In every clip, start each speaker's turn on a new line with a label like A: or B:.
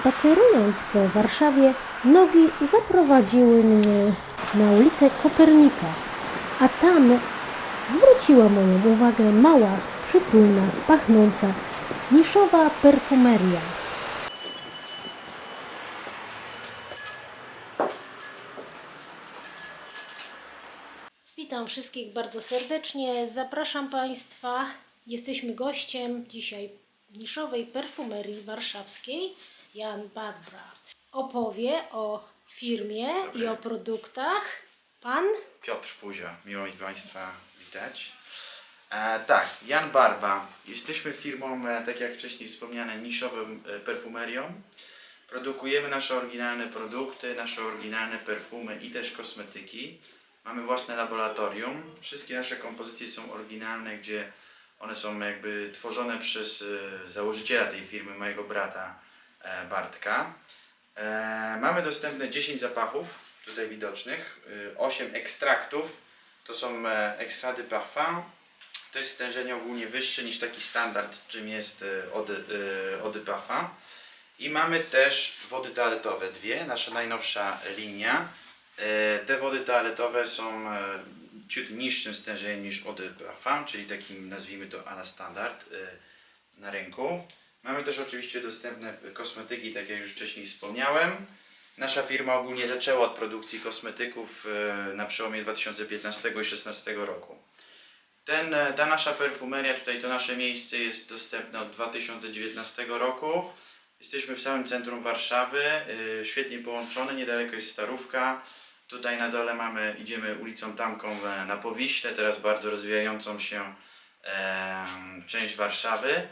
A: Spacerując po Warszawie, nogi zaprowadziły mnie na ulicę Kopernika, a tam zwróciła moją uwagę mała, przytulna, pachnąca, niszowa perfumeria. Witam wszystkich bardzo serdecznie. Zapraszam Państwa. Jesteśmy gościem dzisiaj niszowej perfumerii warszawskiej. Jan Barbara opowie o firmie i o produktach. Pan
B: Piotr Puzia, miło mi Państwa witać. E, tak, Jan Barba. Jesteśmy firmą, e, tak jak wcześniej wspomniane, niszową e, perfumerią. Produkujemy nasze oryginalne produkty, nasze oryginalne perfumy i też kosmetyki. Mamy własne laboratorium. Wszystkie nasze kompozycje są oryginalne, gdzie one są jakby tworzone przez e, założyciela tej firmy, mojego brata Bartka. E, mamy dostępne 10 zapachów, tutaj widocznych, y, 8 ekstraktów, to są e, extrait de parfum. To jest stężenie ogólnie wyższe niż taki standard, czym jest e, e, de parfum. I mamy też wody toaletowe, dwie, nasza najnowsza linia. E, Te wody toaletowe są e, ciut niższym stężeniem niż de parfum, czyli takim nazwijmy to a la standard e, na rynku. Mamy też oczywiście dostępne kosmetyki, tak jak już wcześniej wspomniałem. Nasza firma ogólnie zaczęła od produkcji kosmetyków e, na przełomie 2015 i 2016 roku. Ten, e, ta nasza perfumeria, tutaj to nasze miejsce jest dostępne od 2019 roku. Jesteśmy w samym centrum Warszawy, e, świetnie połączone, niedaleko jest Starówka. Tutaj na dole mamy, idziemy ulicą Tamką e, na Powiśle, teraz bardzo rozwijającą się em, część Warszawy.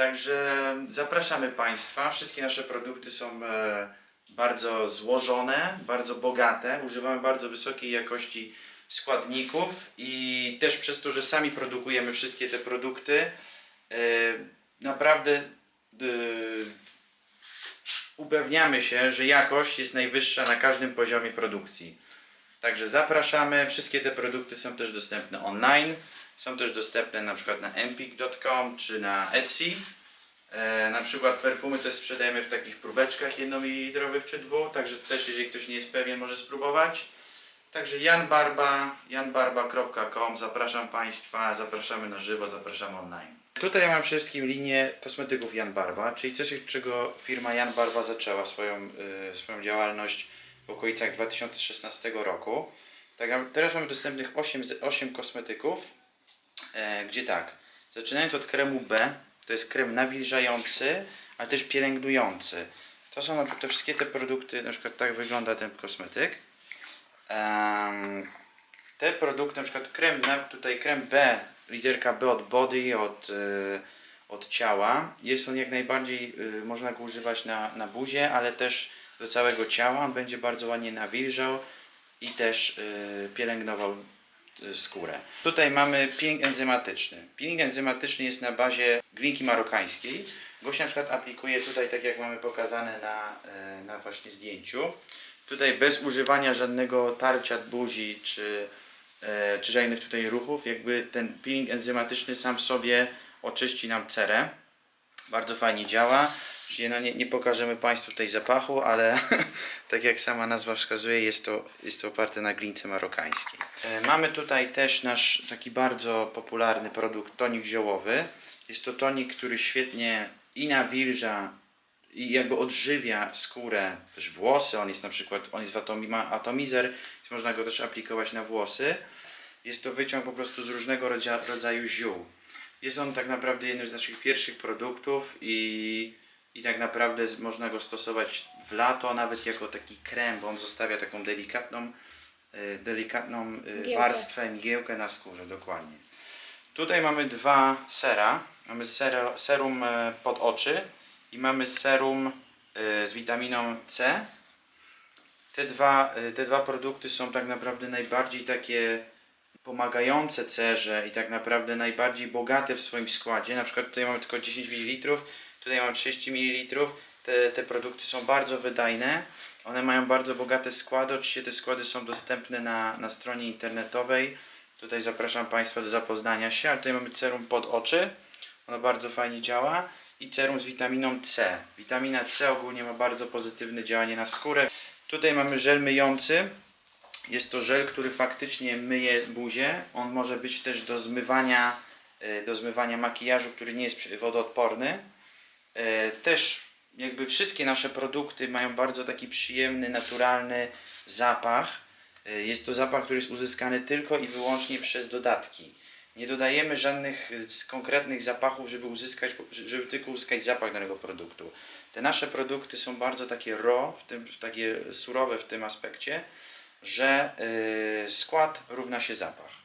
B: Także zapraszamy Państwa. Wszystkie nasze produkty są e, bardzo złożone, bardzo bogate. Używamy bardzo wysokiej jakości składników i też przez to, że sami produkujemy wszystkie te produkty, e, naprawdę e, upewniamy się, że jakość jest najwyższa na każdym poziomie produkcji. Także zapraszamy. Wszystkie te produkty są też dostępne online. Są też dostępne na przykład na empik.com czy na Etsy. E, na przykład perfumy też sprzedajemy w takich próbeczkach 1 ml czy 2, także też jeżeli ktoś nie jest pewien może spróbować. Także Jan Barba, janbarba.com, zapraszam Państwa, zapraszamy na żywo, zapraszamy online. Tutaj mam przede wszystkim linię kosmetyków Jan Barba, czyli coś, czego firma Jan Barba zaczęła swoją, y, swoją działalność w okolicach 2016 roku. Tak, teraz mamy dostępnych 8, z- 8 kosmetyków, e, gdzie tak, zaczynając od kremu B, to jest krem nawilżający, ale też pielęgnujący. To są te wszystkie te produkty, na przykład tak wygląda ten kosmetyk. Te produkty, na przykład krem, tutaj krem B, literka B od body, od, y, od ciała. Jest on jak najbardziej, y, można go używać na, na buzie, ale też do całego ciała. On będzie bardzo ładnie nawilżał i też pielęgnował skórę. Tutaj mamy peeling enzymatyczny. Peeling enzymatyczny jest na bazie glinki marokańskiej. Gość na przykład aplikuje tutaj, tak jak mamy pokazane na, y, na właśnie zdjęciu. Tutaj bez używania żadnego tarcia buzi czy, e, czy żadnych tutaj ruchów, jakby ten peeling enzymatyczny sam w sobie oczyści nam cerę. Bardzo fajnie działa. Czyli no nie, nie pokażemy Państwu tutaj zapachu, ale tak jak sama nazwa wskazuje, jest to, jest to oparte na glince marokańskiej. E, Mamy tutaj też nasz taki bardzo popularny produkt, tonik ziołowy. Jest to tonik, który świetnie i nawilża i jakby odżywia skórę, też włosy. On jest na przykład, on jest w atomi, ma atomizer, więc można go też aplikować na włosy. Jest to wyciąg po prostu z różnego rodzaju, rodzaju ziół. Jest on tak naprawdę jednym z naszych pierwszych produktów i, i tak naprawdę można go stosować w lato, nawet jako taki krem, bo on zostawia taką delikatną, e, delikatną e,
A: Mgiełkę.
B: warstwę, mgiełkę na skórze, dokładnie. Tutaj mamy dwa sera. Mamy sero, serum e, pod oczy i mamy serum z witaminą C. Te dwa, te dwa produkty są tak naprawdę najbardziej takie pomagające cerze i tak naprawdę najbardziej bogate w swoim składzie. Na przykład tutaj mamy tylko 10 ml, tutaj mamy 30 ml. Te, te produkty są bardzo wydajne. One mają bardzo bogate składy. Oczywiście te składy są dostępne na, na stronie internetowej. Tutaj zapraszam Państwa do zapoznania się. Ale tutaj mamy serum pod oczy. Ono bardzo fajnie działa. i serum z witaminą C. Witamina C ogólnie ma bardzo pozytywne działanie na skórę. Tutaj mamy żel myjący. Jest to żel, który faktycznie myje buzię. On może być też do zmywania, e, do zmywania makijażu, który nie jest wodoodporny. E, Też jakby wszystkie nasze produkty mają bardzo taki przyjemny, naturalny zapach. E, Jest to zapach, który jest uzyskany tylko i wyłącznie przez dodatki. Nie dodajemy żadnych konkretnych zapachów, żeby uzyskać, żeby tylko uzyskać zapach danego produktu. Te nasze produkty są bardzo takie raw, w tym, takie surowe w tym aspekcie, że e, skład równa się zapach.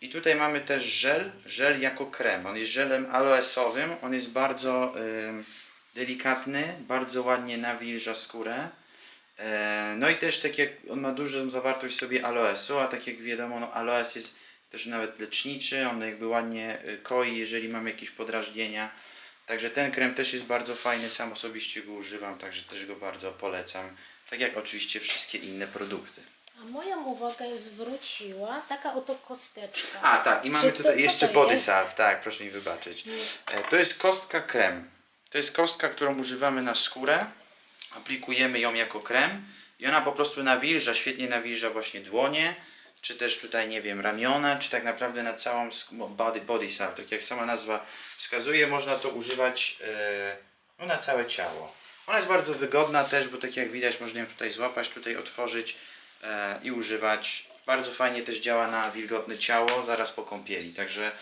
B: I tutaj mamy też żel, żel jako krem. On jest żelem aloesowym, on jest bardzo ym, delikatny, bardzo ładnie nawilża skórę. E, no i też tak jak on ma dużą zawartość sobie aloesu, a tak jak wiadomo, no aloes jest też nawet leczniczy, on jakby ładnie y, koi, jeżeli mamy jakieś podrażnienia. Także ten krem też jest bardzo fajny, sam osobiście go używam, także też go bardzo polecam. Tak jak oczywiście wszystkie inne produkty.
A: A moją uwagę zwróciła taka oto kosteczka.
B: A tak, i mamy
A: Czy to-
B: tutaj
A: co
B: jeszcze
A: to
B: body
A: jest?
B: salve, tak, proszę mi wybaczyć. E, To jest kostka krem. To jest kostka, którą używamy na skórę. Aplikujemy ją jako krem i ona po prostu nawilża, świetnie nawilża właśnie dłonie, czy też tutaj, nie wiem, ramiona, czy tak naprawdę na całą sk- body, body salve. Tak jak sama nazwa wskazuje, można to używać e, no, na całe ciało. Ona jest bardzo wygodna też, bo tak jak widać, można ją tutaj złapać, tutaj otworzyć i używać. Bardzo fajnie też działa na wilgotne ciało zaraz po kąpieli. Także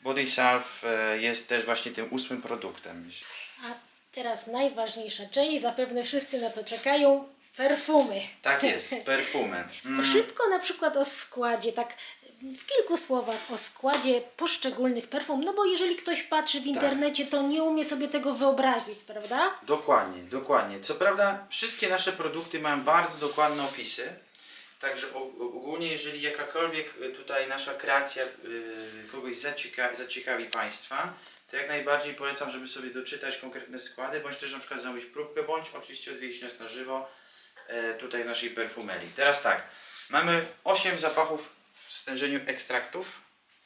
B: Body Salve e, jest też właśnie tym ósmym produktem.
A: A teraz najważniejsza część, zapewne wszyscy na to czekają, perfumy.
B: Tak jest, perfumem. Mm,
A: Szybko na przykład o składzie, tak w kilku słowach o składzie poszczególnych perfum, no bo jeżeli ktoś patrzy w internecie, to nie umie sobie tego wyobrazić, prawda?
B: Dokładnie, dokładnie. Co prawda, wszystkie nasze produkty mają bardzo dokładne opisy. Także ogólnie, jeżeli jakakolwiek y, tutaj nasza kreacja y, kogoś zacieka zaciekawi Państwa, to jak najbardziej polecam, żeby sobie doczytać konkretne składy, bądź też na przykład zamówić próbkę, bądź oczywiście odwiedzić nas na żywo e, tutaj w naszej perfumerii. Teraz tak, mamy 8 zapachów w stężeniu ekstraktów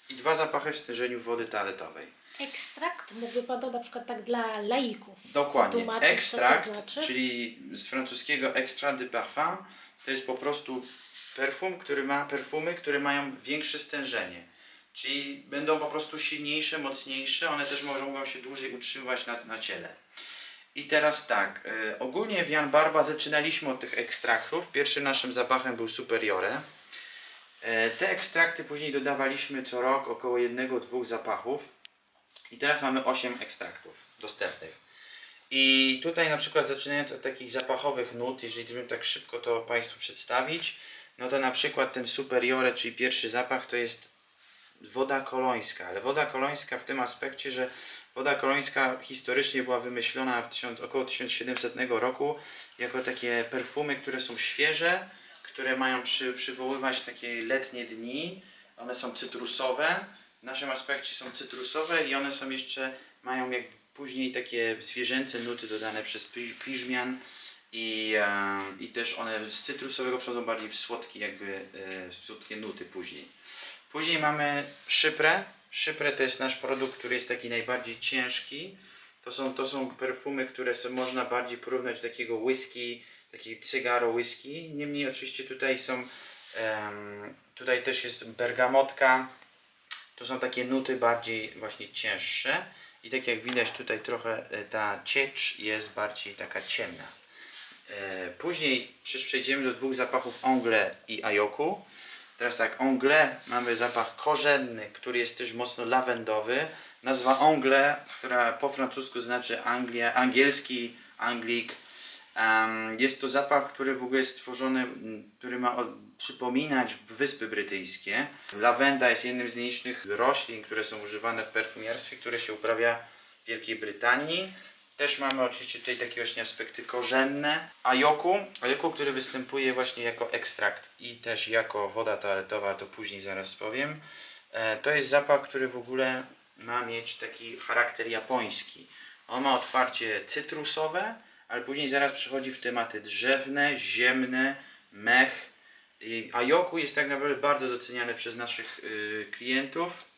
B: i dwa zapachy w stężeniu wody toaletowej.
A: Ekstrakt mógłby Pan to na przykład tak dla laików
B: Dokładnie. Ekstrakt,
A: to znaczy?
B: czyli z francuskiego extrait de parfum, to jest po prostu perfum, który ma perfumy, które mają większe stężenie. Czyli będą po prostu silniejsze, mocniejsze, one też mogą, się dłużej utrzymywać na, na ciele. I teraz tak, e, ogólnie w Jan Barba zaczynaliśmy od tych ekstraktów. Pierwszym naszym zapachem był Superiore. E, te ekstrakty później dodawaliśmy co rok około jednego, dwóch zapachów. I teraz mamy 8 ekstraktów dostępnych. I tutaj na przykład zaczynając od takich zapachowych nut, jeżeli żebym tak szybko to Państwu przedstawić, no to na przykład ten Superiore, czyli pierwszy zapach to jest woda kolońska, ale woda kolońska w tym aspekcie, że woda kolońska historycznie była wymyślona w tysiąc, około 1700 roku jako takie perfumy, które są świeże, które mają przy, przywoływać takie letnie dni. One są cytrusowe, w naszym aspekcie są cytrusowe i one są jeszcze, mają jak później takie zwierzęce nuty dodane przez pi- piżmian i, i też one z cytrusowego przechodzą bardziej w słodkie jakby, e, w słodkie nuty później. Później mamy szyprę. Szyprę to jest nasz produkt, który jest taki najbardziej ciężki. To są, to są perfumy, które są, można bardziej porównać do takiego whisky, takiego cygaro whisky. Niemniej oczywiście tutaj są, em, tutaj też jest bergamotka. To są takie nuty bardziej właśnie cięższe. I tak jak widać tutaj trochę e, ta ciecz jest bardziej taka ciemna. E, Później przejdziemy do dwóch zapachów Ongle i Ajoku. Teraz tak, Ongle mamy zapach korzenny, który jest też mocno lawendowy. Nazwa Ongle, która po francusku znaczy Anglia, angielski Anglik. Jest to zapach, który w ogóle jest stworzony, który ma przypominać Wyspy Brytyjskie. Lawenda jest jednym z nielicznych roślin, które są używane w perfumiarstwie, które się uprawia w Wielkiej Brytanii. Też mamy oczywiście tutaj takie właśnie aspekty korzenne. Ajoku, ajoku, który występuje właśnie jako ekstrakt i też jako woda toaletowa, to później zaraz powiem. E, to jest zapach, który w ogóle ma mieć taki charakter japoński. On ma otwarcie cytrusowe, ale później zaraz przechodzi w tematy drzewne, ziemne, mech. I Ajoku jest tak naprawdę bardzo doceniany przez naszych y, klientów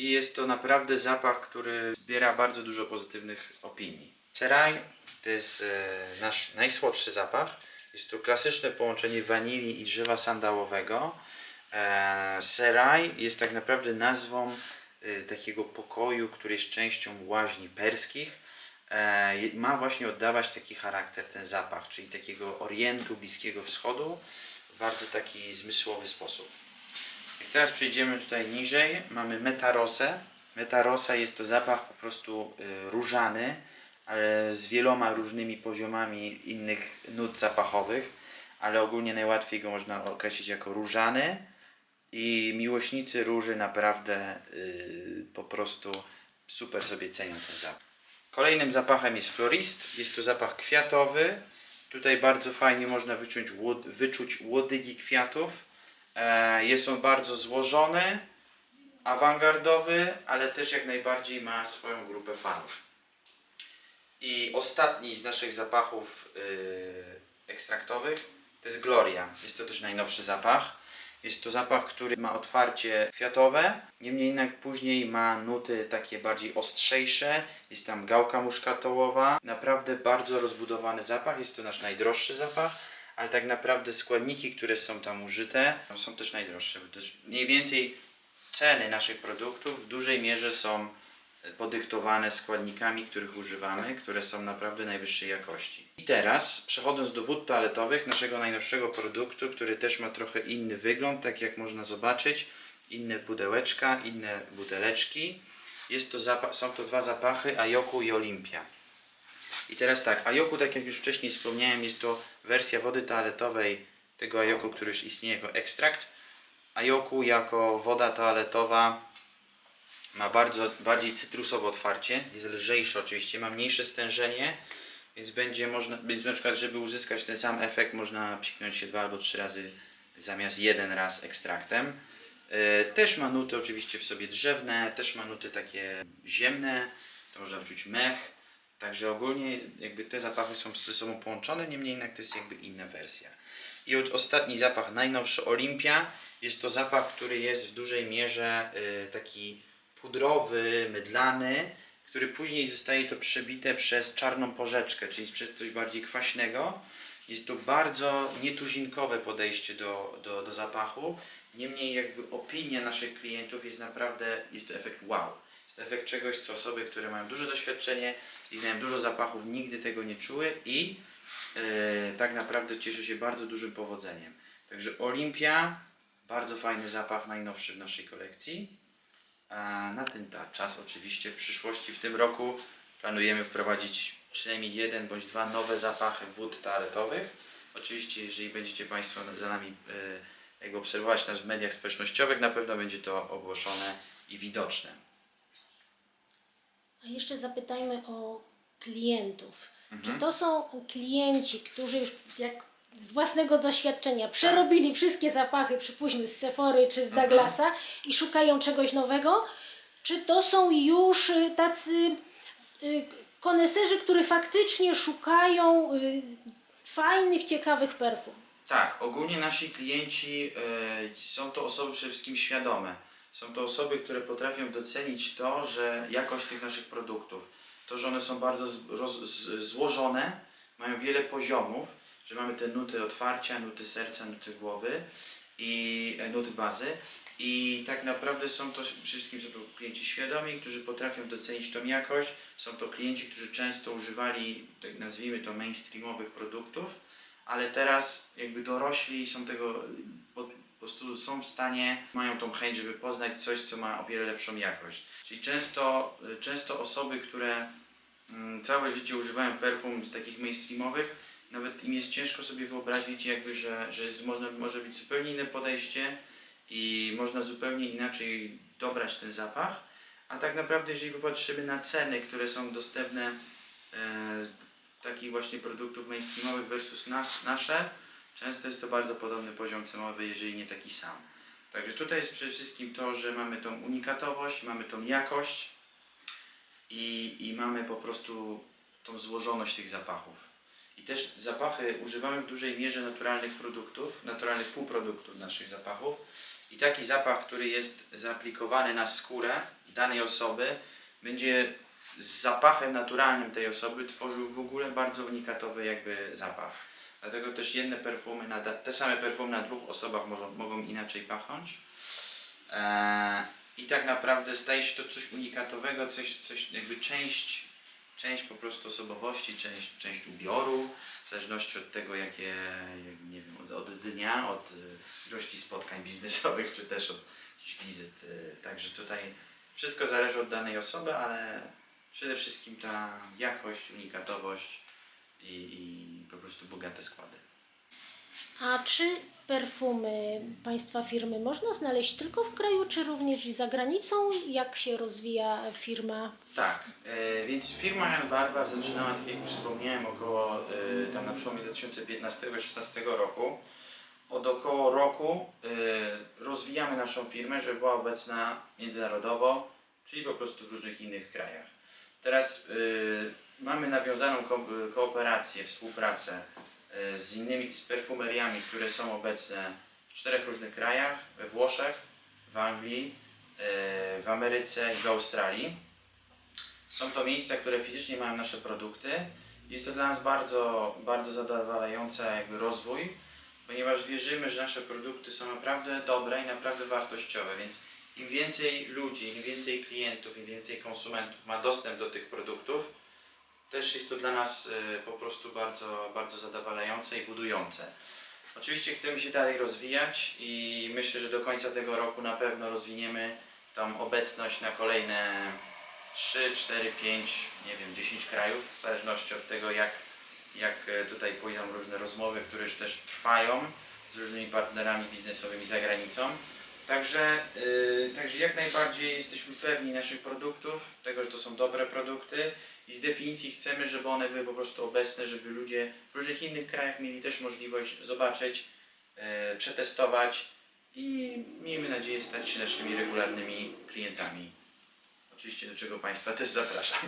B: i jest to naprawdę zapach, który zbiera bardzo dużo pozytywnych opinii. Seraj to jest e, nasz najsłodszy zapach. Jest to klasyczne połączenie wanilii i drzewa sandałowego. E, seraj jest tak naprawdę nazwą e, takiego pokoju, który jest częścią łaźni perskich. Ma właśnie oddawać taki charakter, ten zapach, czyli takiego orientu, Bliskiego Wschodu w bardzo taki zmysłowy sposób. Jak teraz przejdziemy tutaj niżej, mamy metarosę. Metarosa jest to zapach po prostu y, różany, ale z wieloma różnymi poziomami innych nut zapachowych, ale ogólnie najłatwiej go można określić jako różany i miłośnicy róży naprawdę y, po prostu super sobie cenią ten zapach. Kolejnym zapachem jest florist. Jest to zapach kwiatowy. Tutaj bardzo fajnie można wyczuć, wyczuć łodygi kwiatów. E, jest on bardzo złożony, awangardowy, ale też jak najbardziej ma swoją grupę fanów. I ostatni z naszych zapachów yy, ekstraktowych to jest Gloria. Jest to też najnowszy zapach. Jest to zapach, który ma otwarcie kwiatowe, niemniej jednak później ma nuty takie bardziej ostrzejsze. Jest tam gałka muszkatołowa. Naprawdę bardzo rozbudowany zapach. Jest to nasz najdroższy zapach, ale tak naprawdę składniki, które są tam użyte, są też najdroższe. Też mniej więcej ceny naszych produktów w dużej mierze są podyktowane składnikami, których używamy, które są naprawdę najwyższej jakości. I teraz, przechodząc do wód toaletowych, naszego najnowszego produktu, który też ma trochę inny wygląd, tak jak można zobaczyć, inne pudełeczka, inne buteleczki. Jest to są to dwa zapachy, Ajoku i Olimpia. I teraz tak, Ajoku, tak jak już wcześniej wspomniałem, jest to wersja wody toaletowej tego Ajoku, który już istnieje jako ekstrakt. Ajoku jako woda toaletowa ma bardzo bardziej cytrusowe otwarcie, jest lżejszy oczywiście, ma mniejsze stężenie, więc będzie można, więc na przykład, żeby uzyskać ten sam efekt, można psiknąć się dwa albo trzy razy zamiast jeden raz ekstraktem. E, Też ma nuty oczywiście w sobie drzewne, też ma nuty takie ziemne, to można wczuć mech, także ogólnie jakby te zapachy są ze sobą połączone, niemniej jednak to jest jakby inna wersja. I ostatni zapach, najnowszy Olimpia, jest to zapach, który jest w dużej mierze y, taki pudrowy, mydlany, który później zostaje to przebite przez czarną porzeczkę, czyli przez coś bardziej kwaśnego. Jest to bardzo nietuzinkowe podejście do, do, do zapachu. Niemniej jakby opinia naszych klientów jest naprawdę, jest to efekt wow. Efekt czegoś, co osoby, które mają duże doświadczenie i znają dużo zapachów, nigdy tego nie czuły i e, tak naprawdę cieszy się bardzo dużym powodzeniem. Także Olimpia, bardzo fajny zapach, najnowszy w naszej kolekcji. A na ten ta czas oczywiście w przyszłości, w tym roku planujemy wprowadzić przynajmniej jeden bądź dwa nowe zapachy wód toaletowych. Oczywiście, jeżeli będziecie Państwo za nami e, jakby obserwować nas w mediach społecznościowych, na pewno będzie to ogłoszone i widoczne.
A: A jeszcze zapytajmy o klientów. Czy to są klienci, którzy już jak z własnego doświadczenia przerobili wszystkie zapachy, przypuśćmy z Sephory czy z Douglasa i szukają czegoś nowego? Czy to są już y, tacy y, koneserzy, którzy faktycznie szukają y, fajnych, ciekawych perfum?
B: Tak, ogólnie nasi klienci e, są to osoby przede wszystkim świadome. Są to osoby, które potrafią docenić to, że jakość tych naszych produktów, to, że one są bardzo złożone, mają wiele poziomów, że mamy te nuty otwarcia, nuty serca, nuty głowy i e, nuty bazy. I tak naprawdę są to przede wszystkim są to klienci świadomi, którzy potrafią docenić tą jakość. Są to klienci, którzy często używali, tak nazwijmy to, mainstreamowych produktów ale teraz jakby dorośli są tego, prostu są w stanie, mają tą chęć, żeby poznać coś, co ma o wiele lepszą jakość. Czyli często, często osoby, które mm, całe życie używają perfum z takich mainstreamowych, nawet im jest ciężko sobie wyobrazić jakby, że, że jest, można, może być zupełnie inne podejście i można zupełnie inaczej dobrać ten zapach. A tak naprawdę, jeżeli popatrzymy na ceny, które są dostępne e, takich właśnie produktów mainstreamowych versus nas, nasze, często jest to bardzo podobny poziom cenowy, jeżeli nie taki sam. Także tutaj jest przede wszystkim to, że mamy tą unikatowość, mamy tą jakość i, i mamy po prostu tą złożoność tych zapachów. I też zapachy używamy w dużej mierze naturalnych produktów, naturalnych półproduktów naszych zapachów. I taki zapach, który jest zaaplikowany na skórę, danej osoby będzie z zapachem naturalnym tej osoby tworzył w ogóle bardzo unikatowy jakby zapach. Dlatego też jedne perfumy, na, te same perfumy na dwóch osobach mogą, mogą inaczej pachnąć. Eee, I tak naprawdę staje się to coś unikatowego, coś, coś jakby część, część po prostu osobowości, część, część ubioru, w zależności od tego, jakie, jak, nie wiem, od, dnia, od y, ilości spotkań biznesowych, czy też od wizyt. y, Także tutaj wszystko zależy od danej osoby, ale przede wszystkim ta jakość, unikatowość i, i po prostu bogate składy.
A: A czy perfumy Państwa firmy można znaleźć tylko w kraju, czy również i za granicą? Jak się rozwija firma?
B: Tak, e, więc firma Jan Barba zaczynała, tak jak już wspomniałem, około e, tam na przełomie 2015-2016 roku. Od około roku e, rozwijamy naszą firmę, żeby była obecna międzynarodowo, czyli po prostu w różnych innych krajach. Teraz e, mamy nawiązaną ko- kooperację, współpracę e, z innymi z perfumeriami, które są obecne w czterech różnych krajach, we Włoszech, w Anglii, e, w Ameryce i w Australii. Są to miejsca, które fizycznie mają nasze produkty. Jest to dla nas bardzo, bardzo zadowalający jakby rozwój, ponieważ wierzymy, że nasze produkty są naprawdę dobre i naprawdę wartościowe, więc im więcej ludzi, im więcej klientów, im więcej konsumentów ma dostęp do tych produktów, też jest to dla nas y, po prostu bardzo, bardzo zadowalające i budujące. Oczywiście chcemy się dalej rozwijać i myślę, że do końca tego roku na pewno rozwiniemy tą obecność na kolejne 3, 4, 5, nie wiem, 10 krajów, w zależności od tego, jak, jak e, tutaj pójdą różne rozmowy, które już też trwają z różnymi partnerami biznesowymi za granicą. Także, yy, także jak najbardziej jesteśmy pewni naszych produktów, tego, że to są dobre produkty i z definicji chcemy, żeby one były po prostu obecne, żeby ludzie w różnych innych krajach mieli też możliwość zobaczyć, e, przetestować i miejmy nadzieję stać się naszymi regularnymi klientami. Oczywiście do czego Państwa też zapraszam.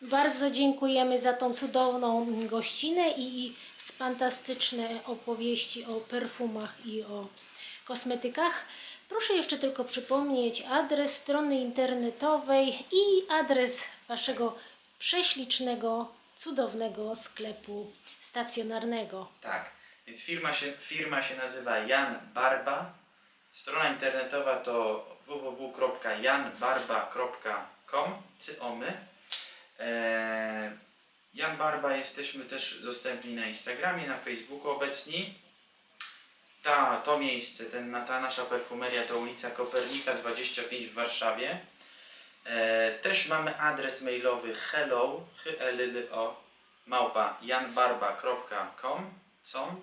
A: Bardzo dziękujemy za tą cudowną gościnę i i fantastyczne opowieści o perfumach i o kosmetykach. Proszę jeszcze tylko przypomnieć adres strony internetowej i adres Waszego prześlicznego, cudownego sklepu stacjonarnego.
B: Tak, więc firma się, firma się nazywa Jan Barba. Strona internetowa to www.janbarba.com Cyomy. Eee, Jan Barba jesteśmy też dostępni na Instagramie, na Facebooku obecni. Ta, to miejsce, ten, ta nasza perfumeria to ulica Kopernika 25 w Warszawie. E, też mamy adres mailowy hello, h l l o małpa janbarba.com com.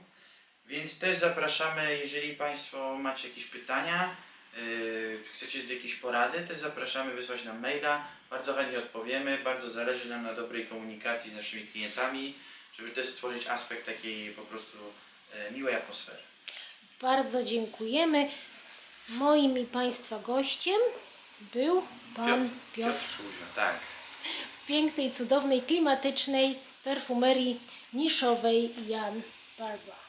B: Więc też zapraszamy, jeżeli Państwo macie jakieś pytania, yy, chcecie jakieś porady, też zapraszamy wysłać nam maila. Bardzo chętnie odpowiemy. Bardzo zależy nam na dobrej komunikacji z naszymi klientami, żeby też stworzyć aspekt takiej po prostu e, miłej atmosfery.
A: Bardzo dziękujemy. Moim i Państwa gościem był Pan Piotr.
B: Piotr Kuzio, tak.
A: w pięknej, cudownej, klimatycznej perfumerii niszowej Jan Barba.